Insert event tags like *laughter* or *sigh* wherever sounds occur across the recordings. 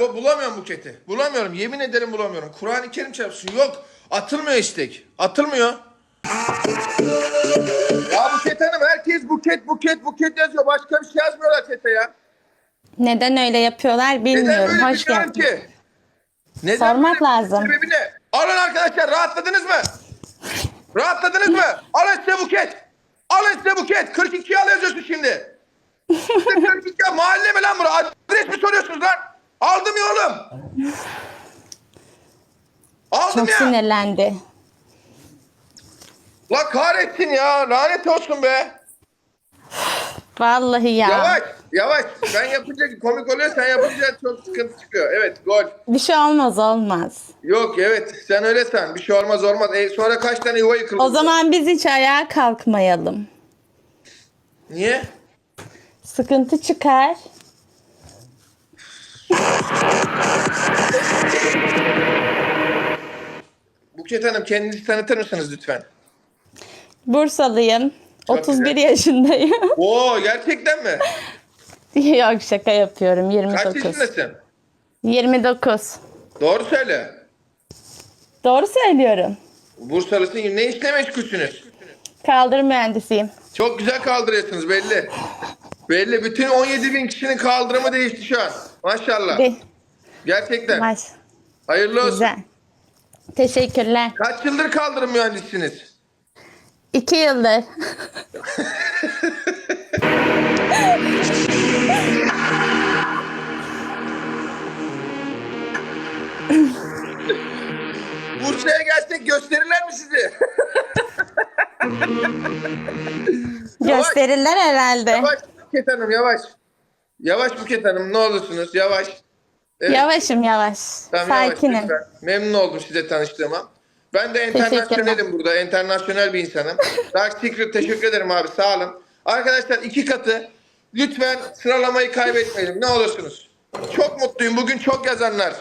Bu, bulamıyorum buketi. Bulamıyorum. Yemin ederim bulamıyorum. Kur'an-ı Kerim çarpsın. Yok. Atılmıyor istek. Atılmıyor. Ya Buket Hanım herkes buket buket buket yazıyor. Başka bir şey yazmıyorlar çete ya. Neden öyle yapıyorlar Neden bilmiyorum. böyle Hoş bilmiyorum geldin. ki. Neden Sormak böyle? lazım. Sebebi ne? Alın arkadaşlar rahatladınız mı? Rahatladınız mı? Alın size buket. Alın size buket. 42 al yazıyorsun şimdi. *laughs* Size 42 al. Mahalle mi lan bura? Adres mi soruyorsunuz lan? Aldım ya oğlum. Aldım Çok ya. sinirlendi. La kahretsin ya. Lanet olsun be. Vallahi ya. Yavaş. Yavaş. Ben yapınca komik oluyor. Sen yapınca çok sıkıntı çıkıyor. Evet gol. Bir şey olmaz olmaz. Yok evet. Sen öyle san. Bir şey olmaz olmaz. E, sonra kaç tane yuva yıkıldı? O zaman biz hiç ayağa kalkmayalım. Niye? Sıkıntı çıkar. Buket Hanım kendinizi tanıtır mısınız lütfen? Bursalıyım. Çok 31 güzel. yaşındayım. *laughs* Oo gerçekten mi? Yok şaka yapıyorum. Kaç 29. yaşındasın? 29. Doğru söyle. Doğru söylüyorum. Bursalısın. Ne işle meşgulsünüz? Kaldırım mühendisiyim. Çok güzel kaldırıyorsunuz belli. Belli. Bütün 17 bin kişinin kaldırımı değişti şu an. Maşallah. Ve Gerçekten. baş. Hayırlı olsun. Güzel. Teşekkürler. Kaç yıldır kaldırım mühendisiniz? İki yıldır. *laughs* Bursa'ya gelsek gösterirler mi sizi? Gösterirler herhalde. Yavaş Buket Hanım yavaş. Yavaş Buket Hanım ne olursunuz yavaş. Evet. Yavaşım yavaş. Tamam, yavaş, Sakinim. lütfen. Memnun oldum size tanıştığıma. Ben de internasyonelim burada. Internasyonel bir insanım. Dark Secret teşekkür ederim abi sağ olun. Arkadaşlar iki katı. Lütfen sıralamayı kaybetmeyelim ne olursunuz. Çok mutluyum. Bugün çok yazanlar.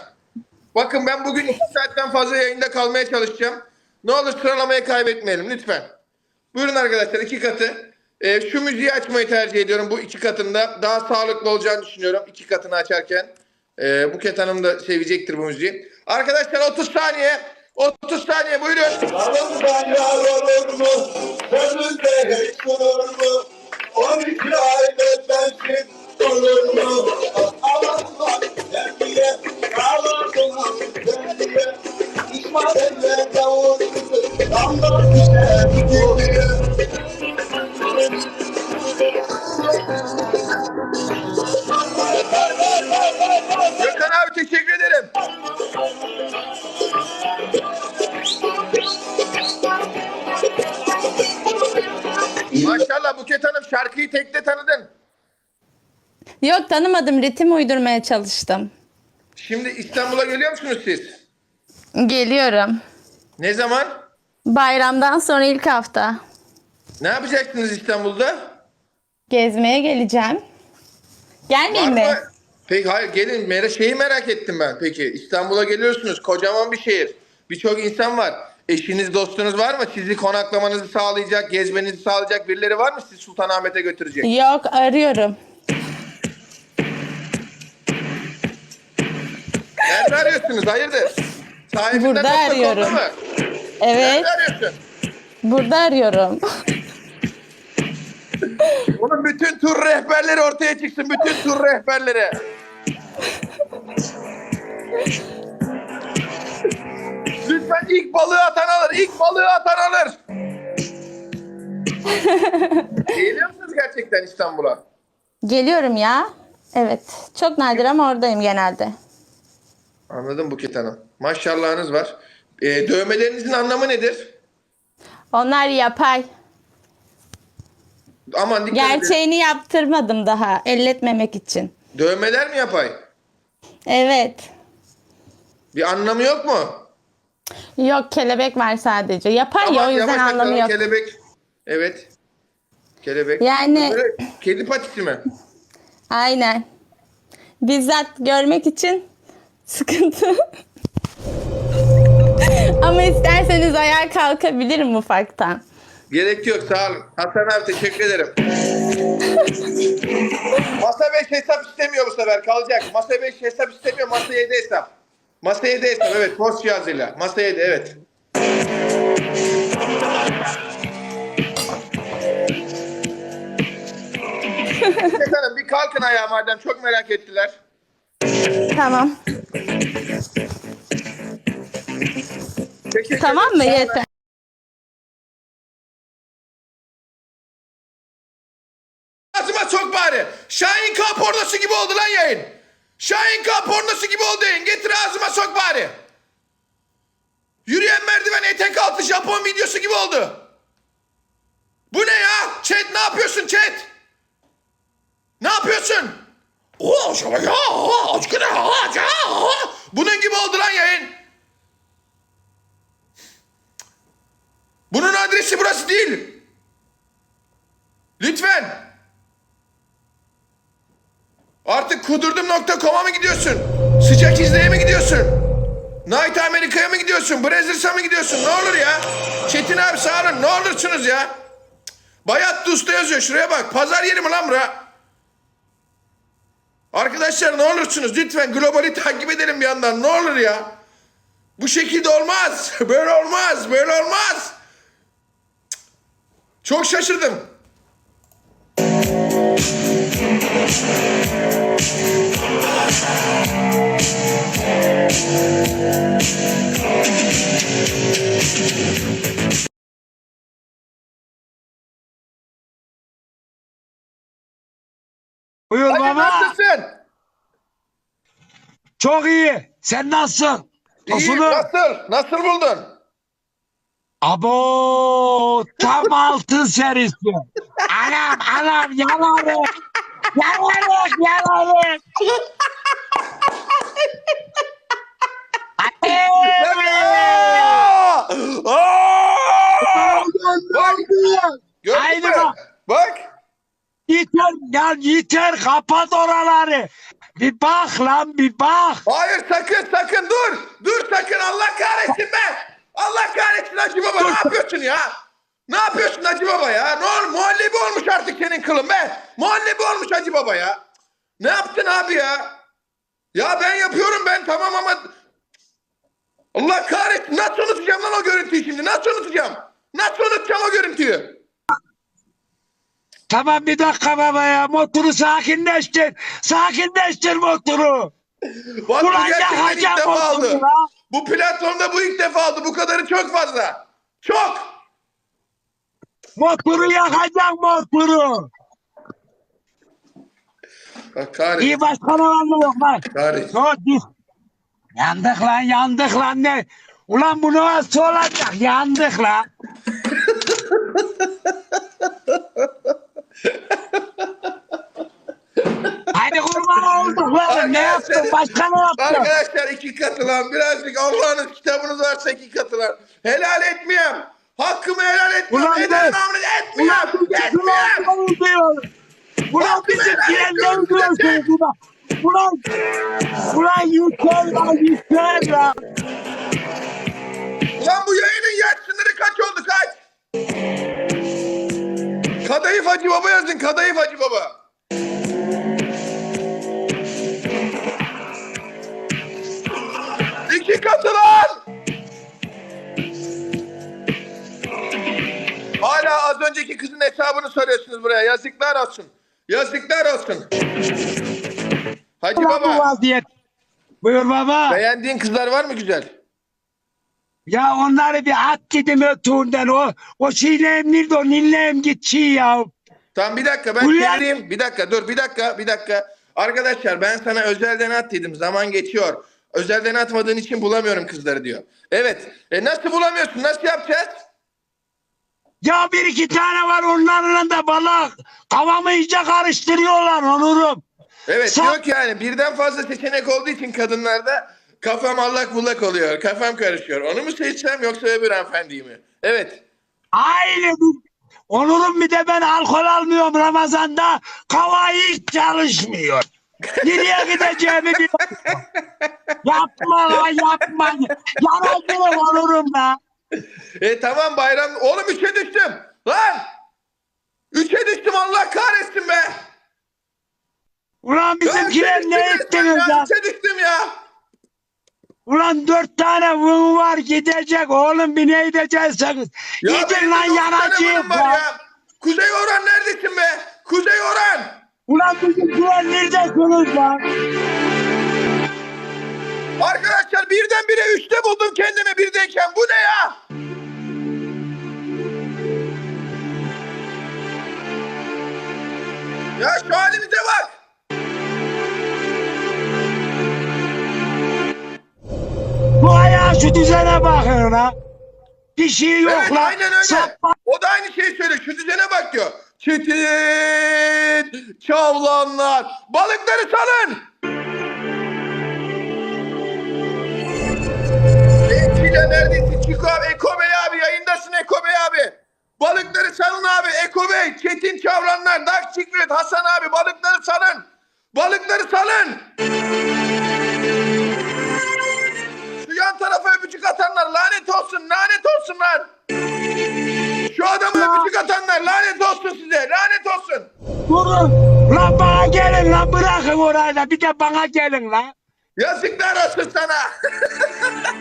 Bakın ben bugün iki saatten fazla yayında kalmaya çalışacağım. Ne olur sıralamayı kaybetmeyelim lütfen. Buyurun arkadaşlar iki katı. Ee, şu müziği açmayı tercih ediyorum bu iki katında. Daha sağlıklı olacağını düşünüyorum iki katını açarken. Ee, Buket Hanım da sevecektir bu müziği. Arkadaşlar 30 saniye. 30 saniye buyurun. Yanımdan yar olur mu? Gönlünde hiç durur mu? 12 ayda sensin olur mu? Aman bak terbiye, ağlardım terbiye. İsmail eller davul kızı, damlar düşer gidiyor. Gökhan abi teşekkür ederim. Maşallah Buket Hanım şarkıyı tekte tanıdın. Yok tanımadım. Ritim uydurmaya çalıştım. Şimdi İstanbul'a geliyor musunuz siz? Geliyorum. Ne zaman? Bayramdan sonra ilk hafta. Ne yapacaksınız İstanbul'da? Gezmeye geleceğim. Gelmeyeyim mi? Peki hayır gelin. Mer şeyi merak ettim ben. Peki İstanbul'a geliyorsunuz. Kocaman bir şehir. Birçok insan var. Eşiniz, dostunuz var mı? Sizi konaklamanızı sağlayacak, gezmenizi sağlayacak birileri var mı? Sizi Sultanahmet'e götürecek. Yok arıyorum. Nerede arıyorsunuz? Hayırdır? Sahibinden Burada arıyorum. mı? Evet. Nerede arıyorsun? Burada arıyorum. *laughs* Onun bütün tur rehberleri ortaya çıksın. Bütün tur rehberleri. Lütfen ilk balığı atan alır. İlk balığı atan alır. Geliyor musunuz gerçekten İstanbul'a? Geliyorum ya. Evet. Çok nadir ama oradayım genelde. Anladım Buket Hanım. Maşallahınız var. Ee, dövmelerinizin anlamı nedir? Onlar yapay. Aman dikkat edin. Gerçeğini yaptırmadım daha. Elletmemek için. Dövmeler mi yapay? Evet. Bir anlamı yok mu? Yok kelebek var sadece. Yapay ya o Aman yüzden yavaş anlamı bakalım, yok. Kelebek. Evet. Kelebek. Yani- Böyle kedi patisi mi? Aynen. Bizzat görmek için sıkıntı. *laughs* Ama isterseniz ayağa kalkabilirim ufaktan. Gerek yok sağ olun. Hasan abi teşekkür ederim. Masa 5 hesap istemiyor bu sefer kalacak. Masa 5 hesap istemiyor. Masa 7 hesap. Masa 7 hesap evet. Post cihazıyla. Masa 7 evet. Efendim bir kalkın ayağa madem çok merak ettiler. Tamam. Teşekkür Tamam mı? Yeter. K pornosu gibi oldu lan yayın. Şahin K pornosu gibi oldu yayın. Getir ağzıma sok bari. Yürüyen merdiven etek altı Japon videosu gibi oldu. Bu ne ya? Chat ne yapıyorsun chat? Ne yapıyorsun? Oo, şöyle ya, aşkına, ya. Bunun gibi oldu lan yayın. Bunun adresi burası değil. Lütfen. Artık kudurdum.com'a mı gidiyorsun? Sıcak izleye mi gidiyorsun? Night Amerika'ya mı gidiyorsun? Brazzers'a mı gidiyorsun? Ne olur ya? Çetin abi sağ olun. Ne olursunuz ya? Bayat Usta yazıyor. Şuraya bak. Pazar yeri mi lan bura? Arkadaşlar ne olursunuz? Lütfen globali takip edelim bir yandan. Ne olur ya? Bu şekilde olmaz. *laughs* Böyle olmaz. Böyle olmaz. Çok şaşırdım. Buyur Hadi baba. nasılsın? Çok iyi. Sen nasılsın? İyi, Nasıl? nasıl? Nasıl buldun? Abo tam altın serisi. Anam anam yanarım. Bak, gördün Haydi bak. Bak. Yeter ya yeter kapat oraları. Bir bak lan bir bak. Hayır sakın sakın dur. Dur sakın Allah kahretsin be. Allah kahretsin Hacı Baba ne yapıyorsun ya? Ne yapıyorsun Hacı Baba ya? Ne olur muhallebi olmuş artık senin kılın be. Muhallebi olmuş Hacı Baba ya. Ne yaptın abi ya? Ya ben yapıyorum ben tamam ama Allah kahretsin nasıl unutacağım lan o görüntüyü şimdi? Nasıl unutacağım? Nasıl unutacağım o görüntüyü? Tamam bir dakika baba ya motoru sakinleştir. Sakinleştir motoru. Bak bu Ulan gerçekten ilk defa aldı. Bu platformda bu ilk defa aldı. Bu kadarı çok fazla. Çok. Motoru yakacak motoru. Bak kahretsin. İyi başkan olanı yok. Kahretsin. Yok değil. Yandık lan yandık lan ne? Ulan bu nasıl olacak? Yandık lan. Hadi kurban olduk lan. Ne yaptın? Başkan ne yaptı? Arkadaşlar iki katı lan. Birazcık Allah'ınız kitabınız varsa iki katı lan. Helal etmiyorum. Hakkımı helal etmiyorum. Ulan Eder be. namını Ulan etmiyorum. Etmiyorum. diyor. Ulan bizi diyenler diyorsunuz ulan. Ulan, ulan yeter lan yeter lan. Ulan bu yayının yaş sınırı kaç oldu kaç? Kadayıf Hacı Baba yazın. Kadayıf Hacı Baba. İki katı önceki kızın hesabını soruyorsunuz buraya. Yazıklar olsun. Yazıklar olsun. Hacı bu Baba. vaziyet. Buyur baba. Beğendiğin kızlar var mı güzel? Ya onları bir at gidin ötüğünden o o şeyleyim neydi o nilleyim git çiğ ya. Tamam bir dakika ben Ulan! çevireyim. Bir dakika dur bir dakika bir dakika. Arkadaşlar ben sana özelden at dedim. Zaman geçiyor. Özelden atmadığın için bulamıyorum kızları diyor. Evet. E nasıl bulamıyorsun? Nasıl yapacağız? Ya bir iki tane var onlarla da bana kafamı iyice karıştırıyorlar onurum. Evet Sen- yok yani birden fazla seçenek olduğu için kadınlarda kafam allak bullak oluyor. Kafam karışıyor. Onu mu seçsem yoksa öbür hanımefendiyi mi? Evet. Aynı Onurum bir de ben alkol almıyorum Ramazan'da. Kafa hiç çalışmıyor. Nereye gideceğimi bilmiyorum. *laughs* yapma lan yapma. Yanacağım onurum da. *laughs* E tamam bayram. Oğlum üçe düştüm. Lan! Üçe düştüm Allah kahretsin be. Ulan bizimkiler ne ettiniz ya? Üçe düştüm ya. Ulan dört tane vın var gidecek oğlum bir ne edeceksiniz? Ya Gidin lan yanacıyım ya. ya. Kuzey Orhan neredesin be? Kuzey Orhan. Ulan bizimkiler neredesiniz lan? Arkadaşlar birdenbire üçte buldum kendimi birdeyken. Bu ne ya? Ya şu halimize bak. Bu ayağa şu düzene bakın lan. Bir şey yok Evet lan. aynen öyle. O da aynı şeyi söylüyor. Şu düzene bak diyor. Çetin çavlanlar. Balıkları salın. Enkile neredesin? Çiko abi, Eko Bey abi yayındasın Eko Bey abi. Balıkları salın abi. Eko Bey, Çetin Çavranlar, Dark Secret, Hasan abi balıkları salın. Balıkları salın. Şu yan tarafa öpücük atanlar lanet olsun, lanet olsunlar. Şu adama öpücük atanlar lanet olsun size, lanet olsun. Durun. Lan bana gelin lan bırakın orayı da bir de bana gelin lan. Yazıklar olsun sana. *laughs*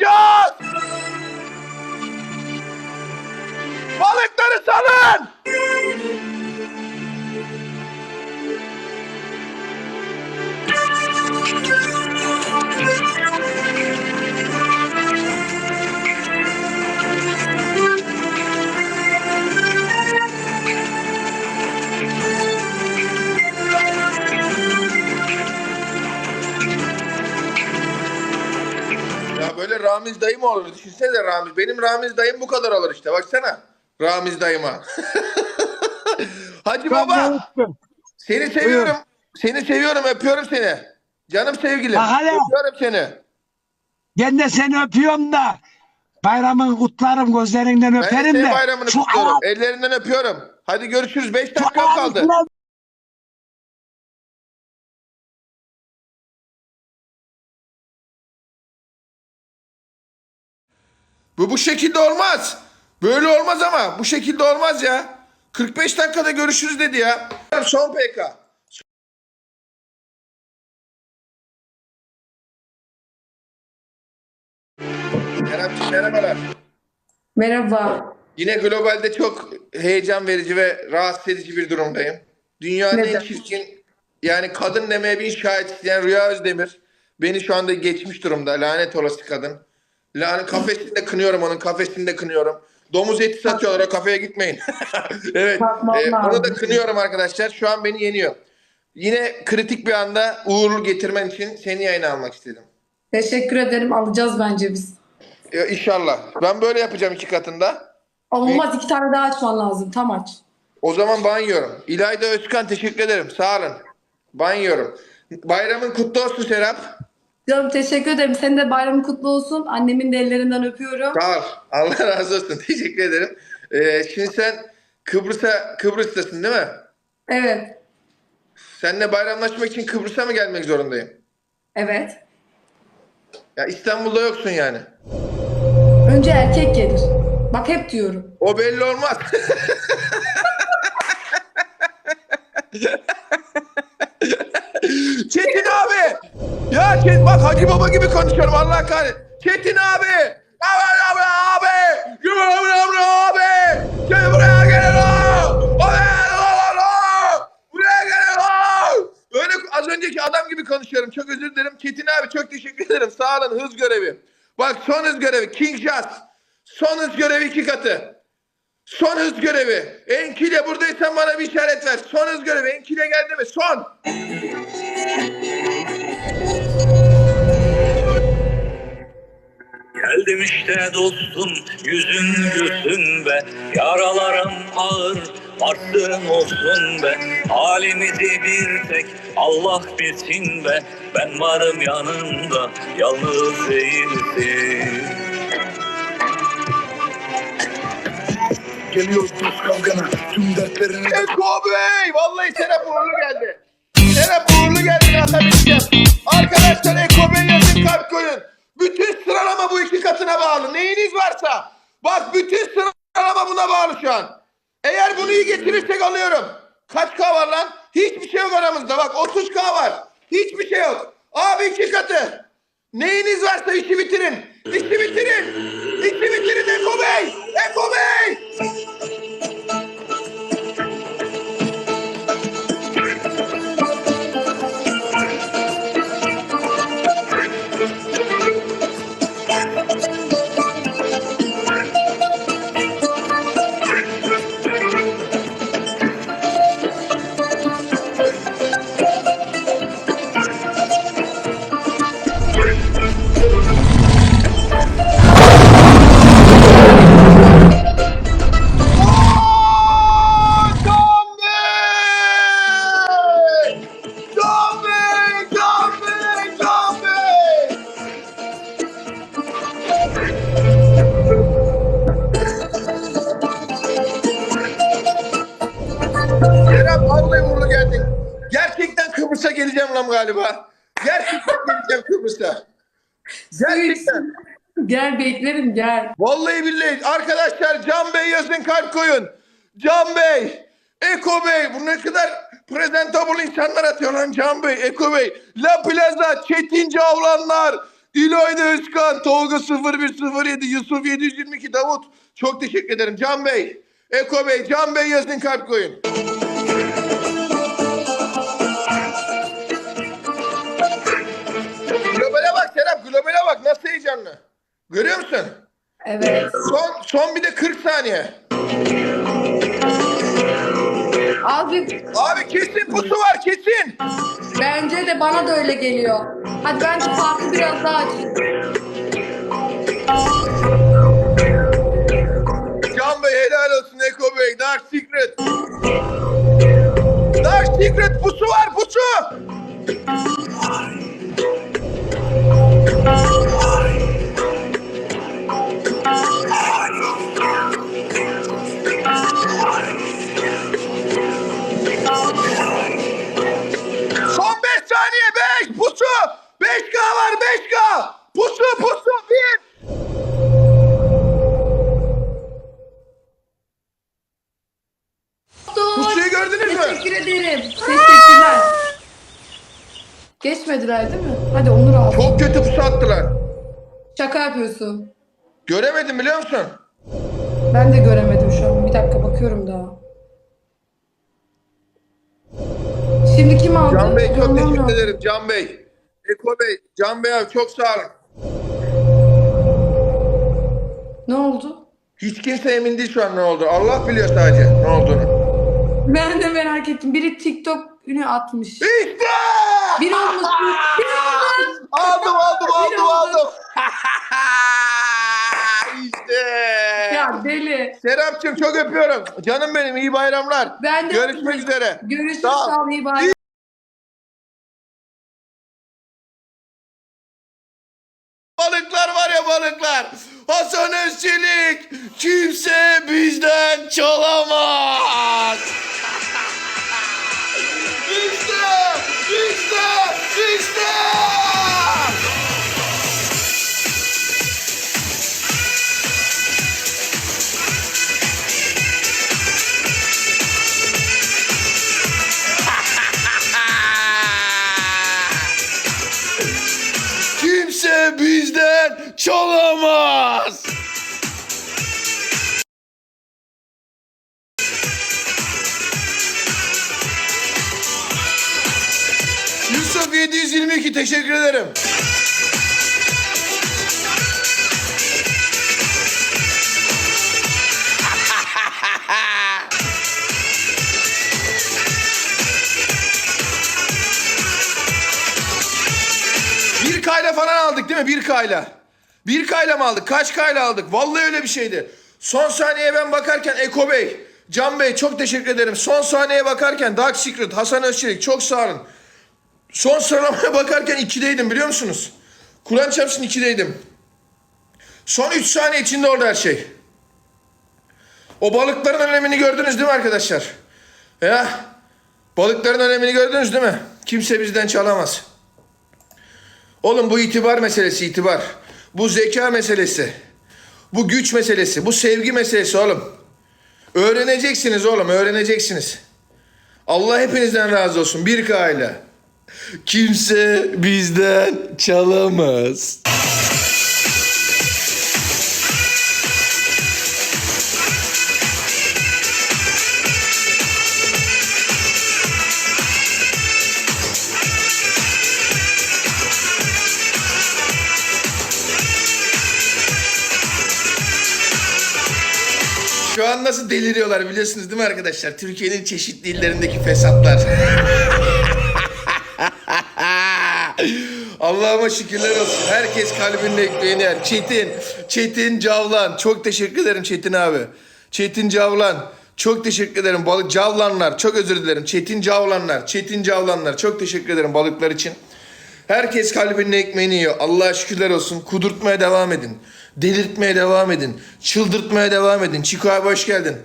John! Balıkları salın! Ramiz dayı mı olur? Düşünsene Ramiz. Benim Ramiz dayım bu kadar olur işte. Baksana. Ramiz dayıma. *laughs* Hacı Ben baba. Seni seviyorum. Seni seviyorum. Öpüyorum seni. Canım sevgilim. Bak hele. Öpüyorum seni. Ben de seni öpüyorum da bayramın kutlarım gözlerinden Ben de öperim senin de. bayramını şu kutluyorum. Ellerinden öpüyorum. Hadi görüşürüz. 5 şu dakika kaldı. Bu bu şekilde olmaz. Böyle olmaz ama. Bu şekilde olmaz ya. 45 dakikada görüşürüz dedi ya. Son PK. Keremciğim merhabalar. Merhaba. Yine globalde çok heyecan verici ve rahatsız edici bir durumdayım. Dünyanın en çirkin yani kadın demeye bin şahit isteyen Rüya Özdemir beni şu anda geçmiş durumda. Lanet olası kadın. Lanet kafesinde kınıyorum onun kafesinde kınıyorum. Domuz eti satıyorlar o kafeye gitmeyin. *laughs* evet. E, onu da kınıyorum arkadaşlar. Şu an beni yeniyor. Yine kritik bir anda uğurlu getirmen için seni yayına almak istedim. Teşekkür ederim. Alacağız bence biz. Ya, inşallah. Ben böyle yapacağım iki katında. Olmaz iki tane daha açman lazım. Tam aç. O zaman banıyorum. İlayda Özkan teşekkür ederim. Sağ olun. Banıyorum. Bayramın kutlu olsun Serap. Canım teşekkür ederim. Senin de bayramın kutlu olsun. Annemin de ellerinden öpüyorum. Sağ ol. Allah *laughs* razı olsun. Teşekkür ederim. Ee, şimdi sen Kıbrıs'a Kıbrıs'tasın değil mi? Evet. Seninle bayramlaşmak için Kıbrıs'a mı gelmek zorundayım? Evet. Ya İstanbul'da yoksun yani. Önce erkek gelir. Bak hep diyorum. O belli olmaz. *laughs* Çetin bak Hacı Baba gibi konuşuyorum Allah kahretsin. Çetin abi. Abi abi abi. Gibi abi abi abi. Çetin buraya o, o. Buraya gelin o. Öyle az önceki adam gibi konuşuyorum. Çok özür dilerim. Çetin abi çok teşekkür ederim. Sağ olun hız görevi. Bak son hız görevi. King Jazz. Son hız görevi iki katı. Son hız görevi. Enkile buradaysan bana bir işaret ver. Son hız görevi. Enkile geldi mi? Son. Geldim işte dostum yüzün gülsün be Yaralarım ağır varsın olsun be Halimizi bir tek Allah bilsin be Ben varım yanında yalnız değilsin Geliyoruz dost kavgana tüm dertlerini Eko Bey. Vallahi Serap uğurlu geldi. Serap uğurlu geldi. Atabileceğim. Arkadaşlar Eko Bey yazın kalp koyun. Bütün sıralama bu iki katına bağlı. Neyiniz varsa. Bak bütün sıralama buna bağlı şu an. Eğer bunu iyi getirirsek alıyorum. Kaç K var lan? Hiçbir şey yok aramızda. Bak 30 K var. Hiçbir şey yok. Abi iki katı. Neyiniz varsa işi bitirin. İşi bitirin. İşi bitirin Eko Bey. Eko Bey. Lan galiba. Gerçekten geleceğim Kıbrıs'a. Gerçekten. Gel beklerim gel. Vallahi billahi arkadaşlar Can Bey yazın kalp koyun. Can Bey, Eko Bey bu ne kadar presentable insanlar atıyor lan Can Bey, Eko Bey. La Plaza, Çetin Cavlanlar, İlayda Özkan, Tolga 0107, Yusuf 722, Davut. Çok teşekkür ederim Can Bey. Eko Bey, Can Bey yazın kalp koyun. Görüyor musun? Evet. Son, son bir de 40 saniye. Abi Abi kesin pusu var kesin. bence de bana da öyle geliyor. Hadi bence farkı biraz daha aç. Can Bey helal olsun Eko Bey. Dark Secret. Dark Secret pusu var pusu. Yapıyorsun. Göremedim biliyor musun? Ben de göremedim şu an. Bir dakika bakıyorum daha. Şimdi kim aldı? Can Bey çok Görmem teşekkür lazım. ederim Can Bey. Eko Bey, Can Bey abi çok sağ olun. Ne oldu? Hiç kimse emin değil şu an ne oldu. Allah biliyor sadece ne olduğunu. Ben de merak ettim. Biri TikTok ünü atmış. İşte! Bir olmuş. Bir olmuş. Aldım aldım aldım aldım. *laughs* işte. Ya deli. Serapcığım çok öpüyorum. Canım benim iyi bayramlar. Ben de Görüşmek üzere. Görüşürüz. Sağ ol. Sağ ol. iyi bay. Balıklar var ya balıklar. Hasan Özçelik. Kimse bizden çalamaz. 1 kayla falan aldık değil mi? 1 kayla. 1 kayla mı aldık? Kaç kayla aldık? Vallahi öyle bir şeydi. Son saniyeye ben bakarken Eko Bey, Can Bey çok teşekkür ederim. Son saniyeye bakarken Dark Secret, Hasan Özçelik çok sağ olun. Son sıralamaya bakarken 2'deydim biliyor musunuz? Kur'an çarpsın 2'deydim. Son 3 saniye içinde orada her şey. O balıkların önemini gördünüz değil mi arkadaşlar? Ya balıkların önemini gördünüz değil mi? Kimse bizden çalamaz. Oğlum bu itibar meselesi itibar. Bu zeka meselesi. Bu güç meselesi. Bu sevgi meselesi oğlum. Öğreneceksiniz oğlum öğreneceksiniz. Allah hepinizden razı olsun. Bir kayla. Kimse bizden çalamaz. Nasıl deliriyorlar biliyorsunuz değil mi arkadaşlar? Türkiye'nin çeşitli illerindeki fesatlar. *laughs* Allah'ıma şükürler olsun. Herkes kalbinde ekmeğini yer. Çetin, Çetin Cavlan. Çok teşekkür ederim Çetin abi. Çetin Cavlan. Çok teşekkür ederim balık cavlanlar. Çok özür dilerim. Çetin Cavlanlar. Çetin Cavlanlar. Çok teşekkür ederim balıklar için. Herkes kalbinin ekmeğini yiyor. Allah'a şükürler olsun. Kudurtmaya devam edin. Delirtmeye devam edin. Çıldırtmaya devam edin. Çiko abi hoş geldin.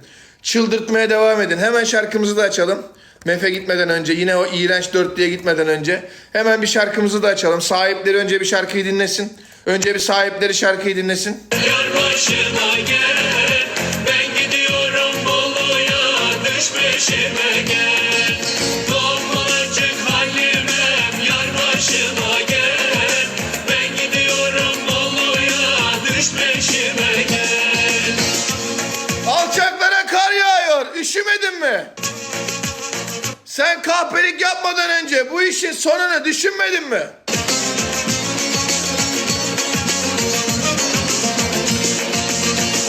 Çıldırtmaya devam edin. Hemen şarkımızı da açalım. Mefe gitmeden önce yine o iğrenç dörtlüye gitmeden önce hemen bir şarkımızı da açalım. Sahipleri önce bir şarkıyı dinlesin. Önce bir sahipleri şarkıyı dinlesin. Yar başına gel Ben gidiyorum Bolu'ya Düş peşime gel peşime gel Alçaklara kar yağıyor. Üşümedin mi? Sen kahpelik yapmadan önce bu işin sonunu düşünmedin mi?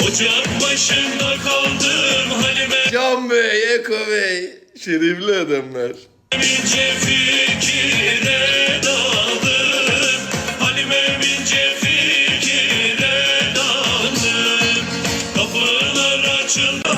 Ocak başında kaldım Halime Can Bey, Eko Bey. Şerifli adamlar. bince fikire fikire